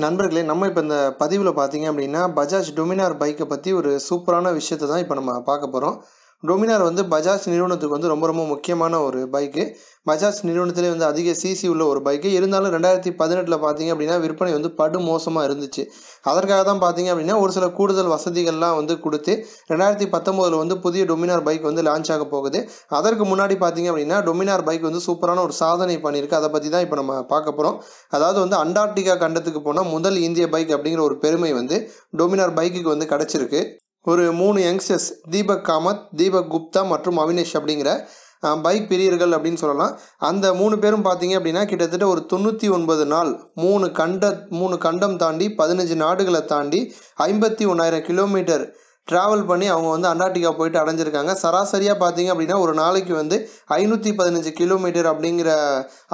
நண்பர்களே நம்ம இப்போ இந்த பதிவில் பார்த்தீங்க அப்படின்னா பஜாஜ் டொமினார் பைக்கை பற்றி ஒரு சூப்பரான விஷயத்தை தான் இப்போ நம்ம பார்க்க போகிறோம் டொமினார் வந்து பஜாஜ் நிறுவனத்துக்கு வந்து ரொம்ப ரொம்ப முக்கியமான ஒரு பைக்கு. பஜாஜ் நிறுவனத்திலே வந்து அதிக சிசி உள்ள ஒரு பைக்கு. இருந்தாலும் ரெண்டாயிரத்தி பதினெட்டில் பார்த்தீங்க அப்படின்னா விற்பனை வந்து படு மோசமாக இருந்துச்சு. அதற்காக தான் பார்த்தீங்க அப்படின்னா ஒரு சில கூடுதல் வசதிகள்லாம் வந்து கொடுத்து ரெண்டாயிரத்தி பத்தொம்போதில் வந்து புதிய டொமினார் பைக் வந்து லான்ச் ஆக போகுது. அதற்கு முன்னாடி பார்த்தீங்க அப்படின்னா டொமினார் பைக் வந்து சூப்பரான ஒரு சாதனை பண்ணியிருக்கு. அதை பற்றி தான் இப்போ நம்ம பார்க்க போகிறோம் அதாவது வந்து அண்டார்டிகா கண்டத்துக்கு போனால் முதல் இந்திய பைக் அப்படிங்கிற ஒரு பெருமை வந்து டொமினார் பைக்குக்கு வந்து கிடச்சிருக்கு. ஒரு மூணு யங்ஸ்டர்ஸ் தீபக் காமத் தீபக் குப்தா மற்றும் அவினேஷ் அப்படிங்கிற பைக் பிரியர்கள் அப்படின்னு சொல்லலாம். அந்த மூணு பேரும் பார்த்தீங்க அப்படின்னா கிட்டத்தட்ட ஒரு தொண்ணூற்றி ஒன்பது நாள் மூணு கண்ட மூணு கண்டம் தாண்டி பதினஞ்சு நாடுகளை தாண்டி ஐம்பத்தி ஒன்றாயிரம் கிலோமீட்டர் ட்ராவல் பண்ணி அவங்க வந்து அண்டார்டிகா போயிட்டு அடைஞ்சிருக்காங்க. சராசரியாக பார்த்தீங்க அப்படின்னா ஒரு நாளைக்கு வந்து ஐநூற்றி பதினஞ்சு கிலோமீட்டர் அப்படிங்கிற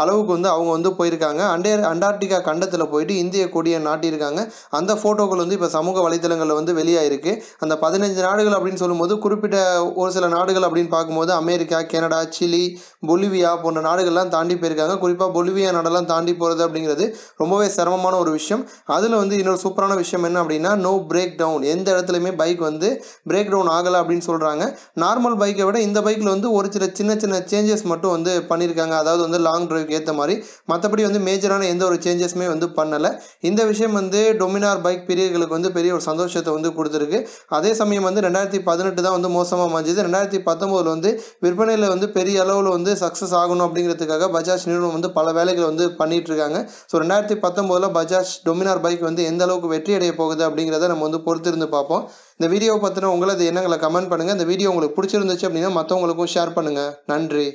அளவுக்கு வந்து அவங்க வந்து போயிருக்காங்க. அண்டே அண்டார்டிகா கண்டத்தில் போயிட்டு இந்திய கொடியை நாட்டியிருக்காங்க. அந்த ஃபோட்டோக்கள் வந்து இப்போ சமூக வலைத்தளங்களில் வந்து வெளியாயிருக்கு. அந்த பதினஞ்சு நாடுகள் அப்படின்னு சொல்லும்போது குறிப்பிட்ட ஒரு சில நாடுகள் அப்படின்னு பார்க்கும்போது அமெரிக்கா கனடா சிலி பொலிவியா போன்ற நாடுகள்லாம் தாண்டி போயிருக்காங்க. குறிப்பாக பொலிவியா நாடெல்லாம் தாண்டி போகிறது அப்படிங்கிறது ரொம்பவே சிரமமான ஒரு விஷயம். அதில் வந்து இன்னொரு சூப்பரான விஷயம் என்ன அப்படின்னா நோ பிரேக் டவுன் எந்த இடத்துலையுமே பைக் வந்து வந்து பிரேக் டவுன் ஆகலை அப்படின்னு சொல்கிறாங்க நார்மல் பைக்கை விட இந்த பைக்கில் வந்து ஒரு சில சின்ன சின்ன சேஞ்சஸ் மட்டும் வந்து பண்ணியிருக்காங்க அதாவது வந்து லாங் ட்ரைவ்க்கு ஏற்ற மாதிரி. மற்றபடி வந்து மேஜரான எந்த ஒரு சேஞ்சஸுமே வந்து பண்ணலை. இந்த விஷயம் வந்து டொமினார் பைக் பிரியர்களுக்கு வந்து பெரிய ஒரு சந்தோஷத்தை வந்து கொடுத்துருக்கு. அதே சமயம் வந்து ரெண்டாயிரத்தி பதினெட்டு தான் வந்து மோசமாக மாஞ்சுது. ரெண்டாயிரத்தி பத்தொம்போதில் வந்து விற்பனையில் வந்து பெரிய அளவில் வந்து சக்ஸஸ் ஆகணும் அப்படிங்கிறதுக்காக பஜாஜ் நிறுவனம் வந்து பல வேலைகளை வந்து பண்ணிட்டு இருக்காங்க ஸோ ரெண்டாயிரத்தி பத்தொம்போதில் பஜாஜ் டொமினார் பைக் வந்து எந்த அளவுக்கு வெற்றி அடைய போகுது அப்படிங்கிறத நம்ம வந்து பொறுத்திருந்து பார்ப்போம். இந்த வீடியோவை பற்றின உங்களது எண்ணங்களை கமெண்ட் பண்ணுங்கள் இந்த வீடியோ உங்களுக்கு பிடிச்சிருந்துச்சு அப்படின்னா மற்றவங்களுக்கும் ஷேர் பண்ணுங்கள் நன்றி.